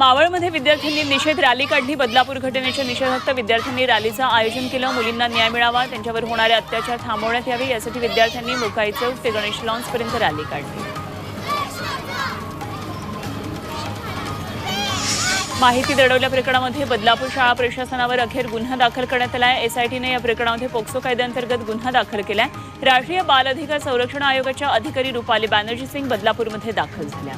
मावळमध्ये विद्यार्थ्यांनी निषेध रॅली काढली. बदलापूर घटनेच्या निषेधार्थ विद्यार्थ्यांनी रॅलीचं आयोजन केलं. मुलींना न्याय मिळावा त्यांच्यावर होणारे अत्याचार थांबवण्यात यावे. यासाठी विद्यार्थ्यांनी मुकाई चौक ते गणेश लॉन्सपर्यंत रॅली काढली. माहिती दडवल्या प्रकरणामध्ये बदलापूर शाळा प्रशासनावर अखेर गुन्हा दाखल करण्यात आला आहे एसआयटीने या प्रकरणामध्ये पोक्सो कायद्याअंतर्गत गुन्हा दाखल केला आहे राष्ट्रीय बाल अधिकार संरक्षण आयोगाच्या अधिकारी रुपाली बॅनर्जी सिंग बदलापूरमध्ये दाखल झाल्या.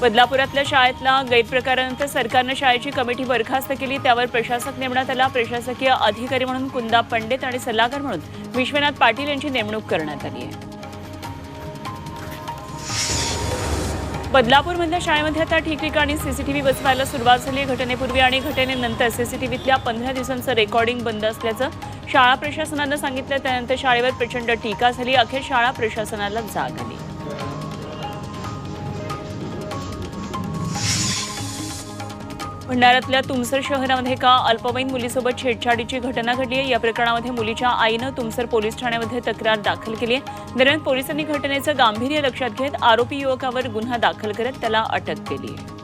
बदलापुरातल्या शाळेतला गैरप्रकारानंतर सरकारनं शाळेची कमिटी बरखास्त केली. त्यावर प्रशासक नेमण्यात आला. प्रशासकीय अधिकारी म्हणून कुंदा पंडित आणि सल्लागार म्हणून विश्वनाथ पाटील यांची नेमणूक करण्यात आली आहे. बदलापूरमधल्या शाळेमध्ये आता ठिकठिकाणी सीसीटीव्ही बसवायला सुरुवात झाली. आहे घटनेपूर्वी आणि घटनेनंतर सीसीटीव्हीतल्या पंधरा दिवसांचं रेकॉर्डिंग बंद असल्याचं शाळा प्रशासनानं सांगितलं. त्यानंतर शाळेवर प्रचंड टीका झाली. अखेर शाळा प्रशासनाला जाग आली. भंडाऱ्यातल्या तुमसर शहरामध्ये एका अल्पवयीन मुलीसोबत छेडछाडीची घटना घडली आहे. या प्रकरणामध्ये मुलीच्या आईनं तुमसर पोलीस ठाण्यामध्ये तक्रार दाखल केली आहे. दरम्यान पोलिसांनी घटनेचं गांभीर्य लक्षात घेत आरोपी युवकावर गुन्हा दाखल करत त्याला अटक केली आहे.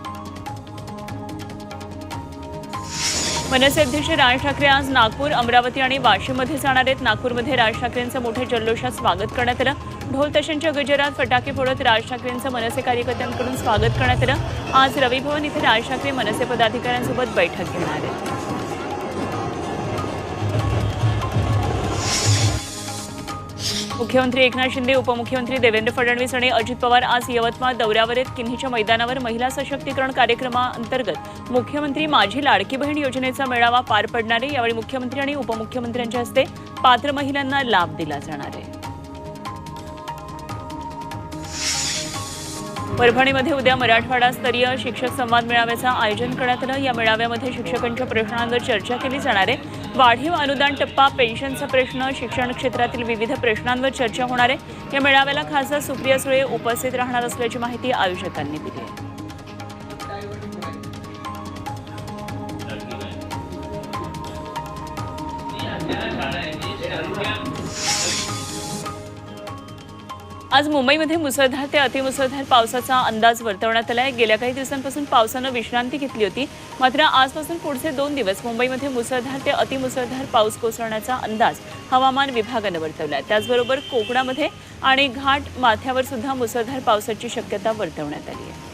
मनसे अध्यक्ष राज ठाकरे आज नागपूर अमरावती आणि वाशिममध्ये जाणार आहेत. नागपूरमध्ये राज ठाकरेंचं मोठ्या जल्लोषात स्वागत करण्यात आलं. ढोल गजरात फटाके फोडत राज ठाकरेंचं मनसे कार्यकर्त्यांकडून स्वागत करण्यात आलं. आज रविभवन इथे राज ठाकरे मनसे पदाधिकाऱ्यांसोबत बैठक घेणार आहेत. मुख्यमंत्री एकनाथ शिंदे उपमुख्यमंत्री देवेंद्र फडणवीस आणि अजित पवार आज यवतमाळ दौऱ्यावर आहेत. किन्हीच्या मैदानावर महिला सशक्तीकरण कार्यक्रमाअंतर्गत मुख्यमंत्री माझी लाडकी बहीण योजनेचा मेळावा पार पडणार आहे. यावेळी मुख्यमंत्री आणि उपमुख्यमंत्र्यांच्या हस्ते पात्र महिलांना लाभ दिला जाणार आहे. परभणीमध्ये उद्या मराठवाडा स्तरीय शिक्षक संवाद मेळाव्याचं आयोजन करण्यात आलं. या मेळाव्यामध्ये शिक्षकांच्या प्रश्नांवर चर्चा केली जाणार आहे. वाढीव अनुदान टप्पा पेन्शनचा प्रश्न शिक्षण क्षेत्रातील विविध प्रश्नांवर चर्चा होणार आहे. या मेळाव्याला खासदार सुप्रिया सुळे उपस्थित राहणार असल्याची माहिती आयोजकांनी दिली आहे. आज मुंबईमध्ये मुसळधार ते अतिमुसळधार पावसाचा अंदाज वर्तवण्यात आला आहे गेल्या काही दिवसांपासून पावसानं विश्रांती घेतली होती. मात्र आजपासून पुढचे दोन दिवस मुंबईमध्ये मुसळधार ते अतिमुसळधार पाऊस कोसळण्याचा अंदाज हवामान विभागानं वर्तवला आहे त्याचबरोबर कोकणामध्ये आणि घाट माथ्यावर सुद्धा मुसळधार पावसाची शक्यता वर्तवण्यात आली आहे.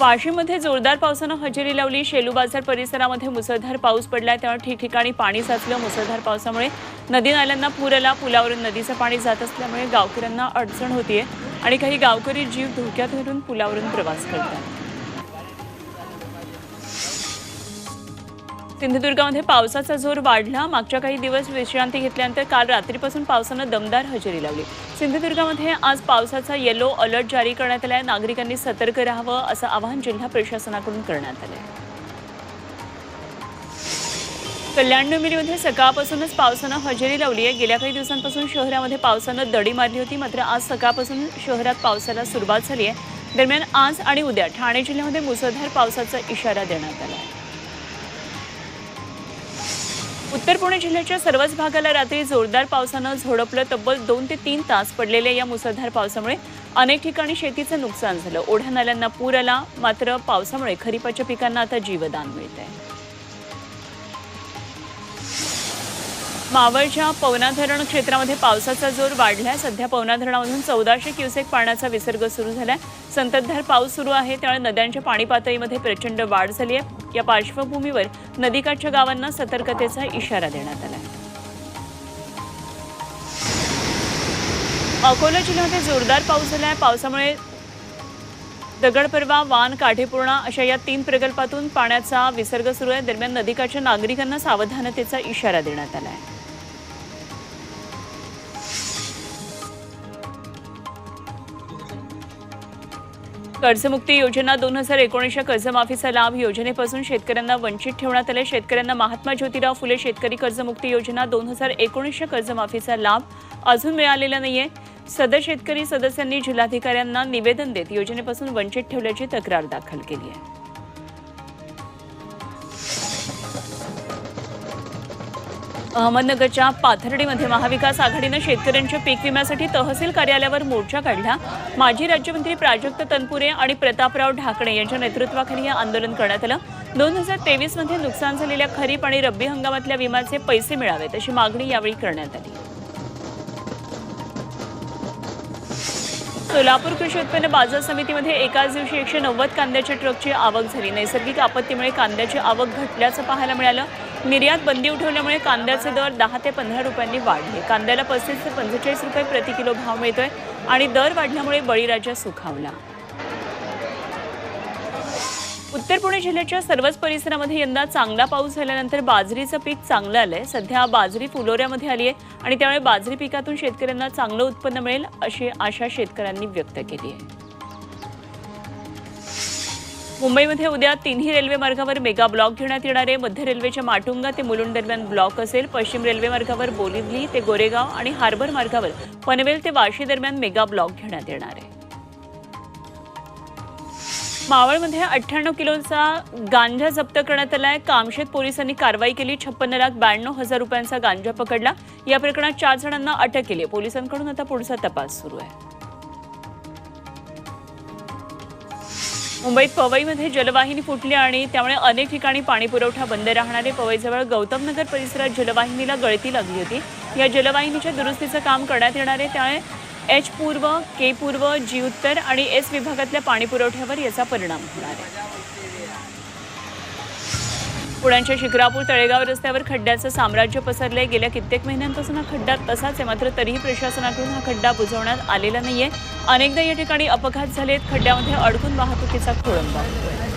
वाशिममध्ये जोरदार पावसानं हजेरी लावली. शेलू बाजार परिसरामध्ये मुसळधार पाऊस पडलाय. त्यामुळे ठिकठिकाणी पाणी साचलं. मुसळधार पावसामुळे नदी नाल्यांना पूर आला. पुलावरून नदीचं पाणी जात असल्यामुळे गावकऱ्यांना अडचण होतीये. आणि काही गावकरी जीव धोक्यात धरून पुलावरून प्रवास करतात. सिंधुदुर्गामध्ये पावसाचा जोर वाढला. मागच्या काही दिवस विश्रांती घेतल्यानंतर काल रात्रीपासून पावसानं दमदार हजेरी लावली. सिंधुदुर्गामध्ये आज पावसाचा येलो अलर्ट जारी करण्यात आलाय. नागरिकांनी सतर्क राहावं असं आवाहन जिल्हा प्रशासनाकडून करण्यात आलंय. कल्याण डोंबिवलीमध्ये सकाळपासूनच पावसानं हजेरी लावली आहे. गेल्या काही दिवसांपासून शहरामध्ये पावसानं दडी मारली होती. मात्र आज सकाळपासून शहरात पावसाला सुरुवात झाली आहे. दरम्यान आज आणि उद्या ठाणे जिल्ह्यामध्ये मुसळधार पावसाचा इशारा देण्यात आला आहे. उत्तर पुणे जिल्ह्याच्या सर्वच भागाला रात्री जोरदार पावसानं झोडपलं तब्बल दोन ते तीन तास पडलेल्या या मुसळधार पावसामुळे अनेक ठिकाणी शेतीचं नुकसान झालं. ओढ्या नाल्यांना पूर आला मात्र पावसामुळे खरीपाच्या पिकांना आता जीवदान मिळत आहे मावळच्या पवना धरण क्षेत्रामध्ये पावसाचा जोर वाढलाय. सध्या पवना धरणामधून चौदाशे क्युसेक पाण्याचा विसर्ग सुरू झालाय. संततधार पाऊस सुरू आहे त्यामुळे नद्यांच्या पाणी पातळीमध्ये प्रचंड वाढ झाली आहे. या पार्श्वभूमीवर नदीकाठच्या गावांना सतर्कतेचा इशारा देण्यात आलाय. अकोला जिल्ह्यामध्ये जोरदार पाऊस झालाय. पावसामुळे दगडपर्वा वान काठेपूर्णा अशा या तीन प्रकल्पातून पाण्याचा विसर्ग सुरू आहे. दरम्यान नदीकाठच्या नागरिकांना सावधानतेचा इशारा देण्यात आला आहे कर्जमुक्ती योजना दोन हजार एकोणीसच्या कर्जमाफीचा लाभ योजनेपासून शेतकऱ्यांना वंचित ठेवण्यात आले. शेतकऱ्यांना महात्मा ज्योतिराव फुले शेतकरी कर्जमुक्ती योजना दोन हजार एकोणीसच्या कर्जमाफीचा लाभ अजून मिळालेला नाहीये. सदर शेतकरी सदस्यांनी जिल्हाधिकाऱ्यांना निवेदन देत योजनेपासून वंचित ठेवल्याची तक्रार दाखल केली आहे. अहमदनगरच्या पाथर्डीमध्ये महाविकास आघाडीनं शेतकऱ्यांच्या पीक विम्यासाठी तहसील कार्यालयावर मोर्चा काढला. माजी राज्यमंत्री प्राजक्त तनपुरे आणि प्रतापराव ढाकणे यांच्या नेतृत्वाखाली हे आंदोलन करण्यात आलं. दोन हजार तेवीसमध्ये नुकसान झालेल्या खरीप आणि रब्बी हंगामातल्या विम्याचे पैसे मिळावेत अशी मागणी यावेळी करण्यात आली. सोलापूर कृषी उत्पन्न बाजार समितीमध्ये एकाच दिवशी एकशे नव्वद कांद्याच्या ट्रकची आवक झाली. नैसर्गिक आपत्तीमुळे कांद्याची आवक घटल्याचं पाहायला मिळालं. निर्यात बंदी उठवल्यामुळे कांद्याचे दर दहा ते पंधरा रुपयांनी वाढले. कांद्याला पस्तीस ते पंचेचाळीस रुपये प्रति किलो भाव मिळतोय आणि दर वाढल्यामुळे बळीराजा सुखावला. उत्तर पुणे जिल्ह्याच्या सर्वच परिसरामध्ये यंदा चांगला पाऊस झाल्यानंतर बाजरीचं पीक चांगलं आलंय. सध्या बाजरी फुलोऱ्यामध्ये आली आहे आणि त्यामुळे बाजरी पिकातून शेतकऱ्यांना चांगलं उत्पन्न मिळेल अशी आशा शेतकऱ्यांनी व्यक्त केली आहे. मुंबईमध्ये उद्या तिन्ही रेल्वे मार्गावर मेगा ब्लॉक घेण्यात येणार आहे. मध्य रेल्वेच्या माटुंगा ते मुलुंड दरम्यान ब्लॉक असेल. पश्चिम रेल्वे मार्गावर बोरिवली ते गोरेगाव आणि हार्बर मार्गावर पनवेल ते वाशी दरम्यान मेगा ब्लॉक घेण्यात येणार आहे. मावळमध्ये अठ्ठ्याण्णव किलोचा गांजा जप्त करण्यात आलाय. कामशेत पोलिसांनी कारवाई केली. छप्पन्न लाख ब्याण्णव हजार रुपयांचा गांजा पकडला. या प्रकरणात चार जणांना अटक केली आहे. पोलिसांकडून आता पुढचा तपास सुरू आहे. मुंबईत पवईमध्ये जलवाहिनी फुटली आणि त्यामुळे अनेक ठिकाणी पाणी पुरवठा बंद राहणारे पवईजवळ गौतमनगर परिसरात जलवाहिनीला गळती लागली होती. या जलवाहिनीच्या दुरुस्तीचं काम करण्यात येणार आहे. त्यामुळे एच पूर्व के पूर्व जी उत्तर आणि एस विभागातल्या पाणी पुरवठ्यावर याचा परिणाम होणार आहे. पुण्याच्या शिक्रापूर तळेगाव रस्त्यावर खड्ड्याचं साम्राज्य पसरलंय. गेल्या कित्येक महिन्यांपासून हा खड्डा तसाच आहे. मात्र तरीही प्रशासनाकडून हा खड्डा बुजवण्यात आलेला नाहीये. अनेकदा या ठिकाणी अपघात झालेत. खड्ड्यामध्ये अडकून वाहतुकीचा खोळंबा. होतोय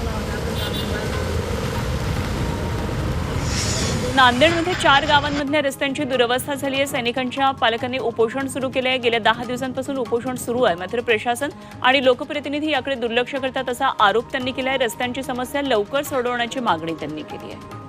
नांदेडमध्ये चार गावांमधल्या रस्त्यांची दुरवस्था झाली आहे. सैनिकांच्या पालकांनी उपोषण सुरू केलं आहे. गेल्या दहा दिवसांपासून उपोषण सुरू आहे. मात्र प्रशासन आणि लोकप्रतिनिधी याकडे दुर्लक्ष करतात असा आरोप त्यांनी केला आहे. रस्त्यांची समस्या लवकर सोडवण्याची मागणी त्यांनी केली आहे.